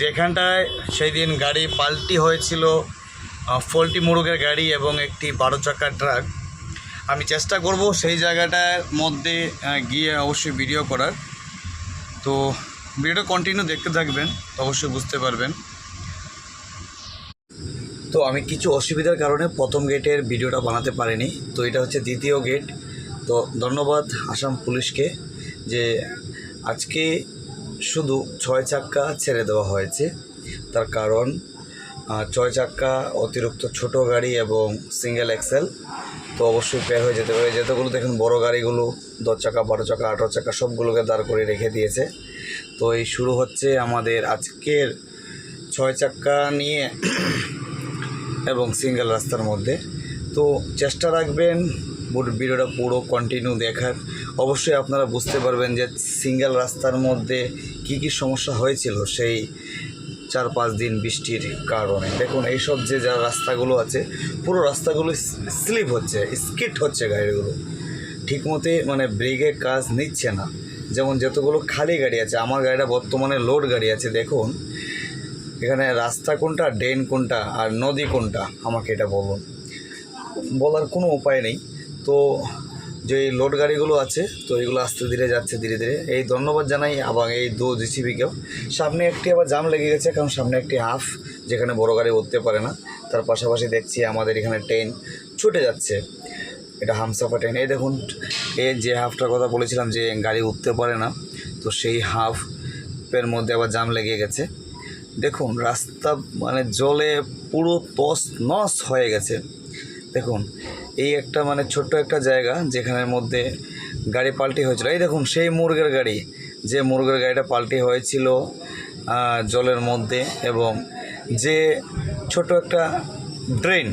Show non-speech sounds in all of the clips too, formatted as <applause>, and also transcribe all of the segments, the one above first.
যেখানটায় সেই দিন গাড়ি পাল্টি হয়েছিল ফল্টি মুরগের গাড়ি এবং একটি বারো চাকার ট্রাক। আমি চেষ্টা করব সেই জায়গাটার মধ্যে গিয়ে অবশ্যই ভিডিও করার। তো ভিডিওটা কন্টিনিউ দেখতে থাকবেন, অবশ্যই বুঝতে পারবেন। তো আমি কিছু অসুবিধার কারণে প্রথম গেটের ভিডিওটা বানাতে পারিনি। তো এটা হচ্ছে দ্বিতীয় গেট তো ধন্যবাদ আসাম পুলিশকে যে আজকে শুধু ছয় চাক্কা ছেড়ে দেওয়া হয়েছে। তার কারণ ছয় চাক্কা অতিরিক্ত ছোট গাড়ি এবং সিঙ্গেল এক্সেল তো অবশ্যই পের হয়ে যেতে পারে যতগুলো দেখুন, বড় গাড়িগুলো, দশ চাকা, বারো চাকা, আঠারো চাকা, সবগুলোকে দাঁড় করে রেখে দিয়েছে। তো এই শুরু হচ্ছে আমাদের আজকের ছয় চাক্কা নিয়ে <clears throat> এবং সিঙ্গেল রাস্তার মধ্যে। তো চেষ্টা রাখবেন ভিডিওটা পুরো কন্টিনিউ দেখার। অবশ্যই আপনারা বুঝতে পারবেন যে সিঙ্গেল রাস্তার মধ্যে কি কি সমস্যা হয়েছিল সেই চার পাঁচ দিন বৃষ্টির কারণে? দেখুন, এইসব যে যা রাস্তাগুলো আছে, পুরো রাস্তাগুলো স্লিপ হচ্ছে, স্কিট হচ্ছে গাড়িগুলো। ঠিকমতে মানে ব্রেকের কাজ নিচ্ছে না। যেমন যতগুলো খালি গাড়ি আছে, আমার গাড়িটা বর্তমানে লোড গাড়ি আছে, দেখুন। এখানে রাস্তা কোনটা, ড্রেন কোনটা, আর নদী কোনটা, আমাকে এটা বলুন। বলার কোনো উপায় নেই। তো যে লোড গাড়িগুলো আছে, তো এগুলো আস্তে ধীরে যাচ্ছে, ধীরে ধীরে। এই ধন্যবাদ জানাই আবার এই দু জিসিবিকেও সামনে একটি আবার জাম লেগে গেছে, কারণ সামনে একটি হাফ যেখানে বড় গাড়ি উঠতে পারে না। তার পাশাপাশি দেখছি আমাদের এখানে ট্রেন ছুটে যাচ্ছে। এটা হামসাফা ট্রেন এই দেখুন এই যে হাফটার কথা বলেছিলাম যে গাড়ি উঠতে পারে না, তো সেই হাফের মধ্যে আবার জাম লেগে গেছে। দেখুন, রাস্তা মানে জলে পুরো তস নস হয়ে গেছে। দেখুন, এই একটা মানে ছোট্ট একটা জায়গা যেখানের মধ্যে গাড়ি পাল্টি হয়েছিল। এই দেখুন, সেই মুরগের গাড়ি, যে মুরগের গাড়িটা পাল্টি হয়েছিল জলের মধ্যে এবং যে ছোট একটা ড্রেন,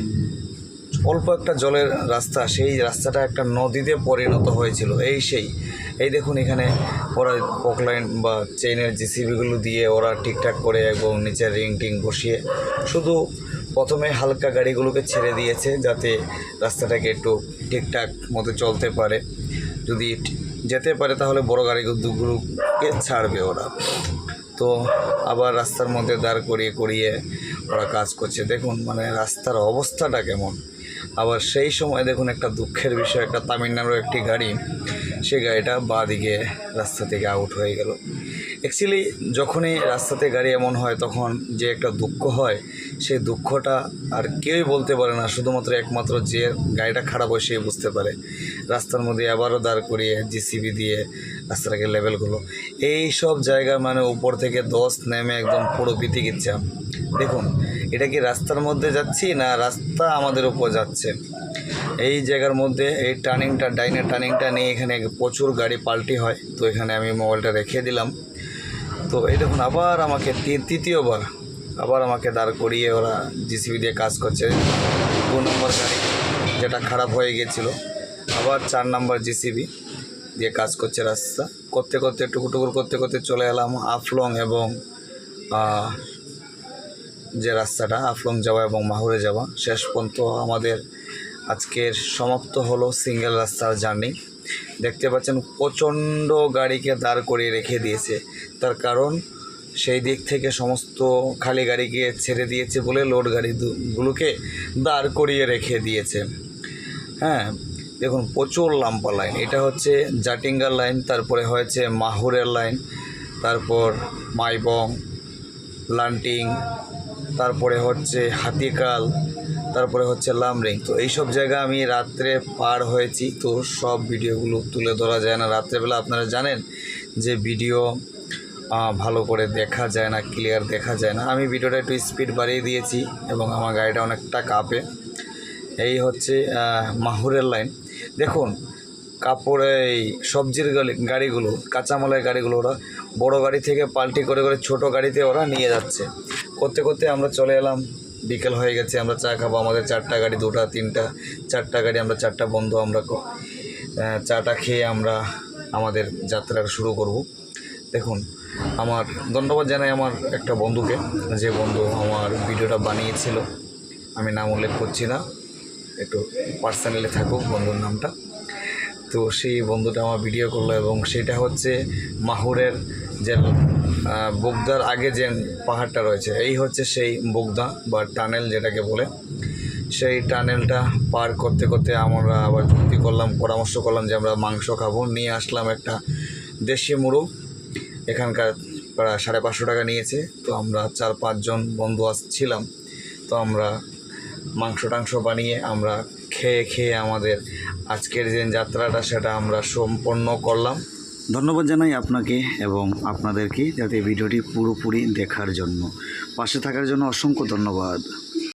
অল্প একটা জলের রাস্তা, সেই রাস্তাটা একটা নদীতে পরিণত হয়েছিল। এই সেই, এই দেখুন এখানে ওরা পকলাইন বা চেইনের জিসিবিগুলো দিয়ে ওরা ঠিকঠাক করে এবং নিচে রিং টিং বসিয়ে শুধু প্রথমে হালকা গাড়িগুলোকে ছেড়ে দিয়েছে যাতে রাস্তাটাকে একটু ঠিকঠাক মতো চলতে পারে। যদি যেতে পারে তাহলে বড় গাড়িগুলোকে ছাড়বে ওরা। তো আবার রাস্তার মধ্যে দাঁড় করিয়ে করিয়ে ওরা কাজ করছে। দেখুন মানে রাস্তার অবস্থাটা কেমন। আবার সেই সময় দেখুন একটা দুঃখের বিষয়, একটা তামিলনাড়ুর একটি গাড়ি সেই গাড়িটা বাঁ দিকে রাস্তা থেকে আউট হয়ে গেল। অ্যাকচুয়ালি যখনই রাস্তাতে গাড়ি এমন হয়, তখন যে একটা দুঃখ হয়, সেই দুঃখটা আর কেউই বলতে পারে না। শুধুমাত্র একমাত্র যে গাড়িটা খারাপ হয়, সেই বুঝতে পারে। রাস্তার মধ্যে আবারও দাঁড় করিয়ে জিসিবি দিয়ে রাস্তাটাকে লেভেল করল। এই সব জায়গা মানে উপর থেকে দশ নেমে একদম পুরো বিতিকিচ্ছা দেখুন, এটা কি রাস্তার মধ্যে যাচ্ছি না রাস্তা আমাদের উপর যাচ্ছে? এই জায়গার মধ্যে এই টার্নিংটা ডাইনের টার্নিংটা নিয়ে এখানে প্রচুর গাড়ি পাল্টি হয়। তো এখানে আমি মোবাইলটা রেখে দিলাম। তো এই দেখুন, আবার আমাকে তৃতীয়বার আবার আমাকে দাঁড় করিয়ে ওরা জিসিবি দিয়ে কাজ করছে। দু নম্বর গাড়ি যেটা খারাপ হয়ে গিয়েছিল, আবার চার নম্বর জিসিবি দিয়ে কাজ করছে রাস্তা। করতে করতে টুকু টুকুর করতে করতে চলে এলাম আফলং এবং যে রাস্তাটা আফলং যাওয়া এবং মাহুরে যাওয়া। শেষ পর্যন্ত আমাদের আজকের সমাপ্ত হলো সিঙ্গেল রাস্তার জার্নি। দেখতে পাচ্ছেন প্রচণ্ড গাড়িকে দাঁড় করিয়ে রেখে দিয়েছে। তার কারণ সেই দিক থেকে সমস্ত খালি গাড়িকে ছেড়ে দিয়েছে বলে লোড গাড়িগুলোকে দাঁড় করিয়ে রেখে দিয়েছে। হ্যাঁ দেখুন প্রচুর লাম্পা লাইন। এটা হচ্ছে জাটিঙ্গার লাইন, তারপরে হয়েছে মাহুরের লাইন, তারপর মাইবং, লান্টিং, তারপরে হচ্ছে হাতিকাল তারপরে হচ্ছে লামরিং। তো এইসব জায়গা আমি রাত্রে পার হয়েছি, তো সব ভিডিওগুলো তুলে ধরা যায় না। রাত্রেবেলা আপনারা জানেন যে ভিডিও ভালো করে দেখা যায় না ক্লিয়ার দেখা যায় না। আমি ভিডিওটা একটু স্পিড বাড়িয়ে দিয়েছি এবং আমার গাড়িটা অনেকটা কাঁপে। এই হচ্ছে মাহুরের লাইন দেখুন, কাপড় এই সবজির গাড়ি- গাড়িগুলো, কাঁচামালের গাড়িগুলো, ওরা বড় গাড়ি থেকে পাল্টি করে করে ছোট গাড়িতে ওরা নিয়ে যাচ্ছে। করতে করতে আমরা চলে এলাম বিকেল হয়ে গেছে, আমরা চা খাব। আমাদের চারটা গাড়ি, দুটা, তিনটা, চারটা গাড়ি, আমরা চারটা বন্ধু, আমরা চাটা খেয়ে আমরা আমাদের যাত্রাটা শুরু করব। দেখুন, আমার ধন্যবাদ জানাই আমার একটা বন্ধুকে। যে বন্ধু আমার ভিডিওটা বানিয়েছিল, আমি নাম উল্লেখ করছি না, একটু পার্সোনালি থাকুক বন্ধুর নামটা। তো সেই বন্ধুটা আমার ভিডিও করল এবং সেটা হচ্ছে মাহুরের যে বোগদার আগে যে পাহাড়টা রয়েছে, এই হচ্ছে সেই বোগদা বা টানেল যেটাকে বলে। সেই টানেলটা পার করতে করতে আমরা আবার যুক্তি করলাম, পরামর্শ করলাম যে আমরা মাংস খাব। নিয়ে আসলাম একটা দেশি মুরগ, এখানকার প্রায় সাড়ে পাঁচশো টাকা নিয়েছে। তো আমরা চার পাঁচজন বন্ধু আসছিলাম তো আমরা মাংস টাংস বানিয়ে আমরা খেয়ে খেয়ে আমাদের আজকের যে যাত্রাটা, সেটা আমরা সম্পন্ন করলাম। ধন্যবাদ জানাই আপনাকে এবং আপনাদেরকে যাতে ভিডিওটি পুরোপুরি দেখার জন্য। পাশে থাকার জন্য অসংখ্য ধন্যবাদ।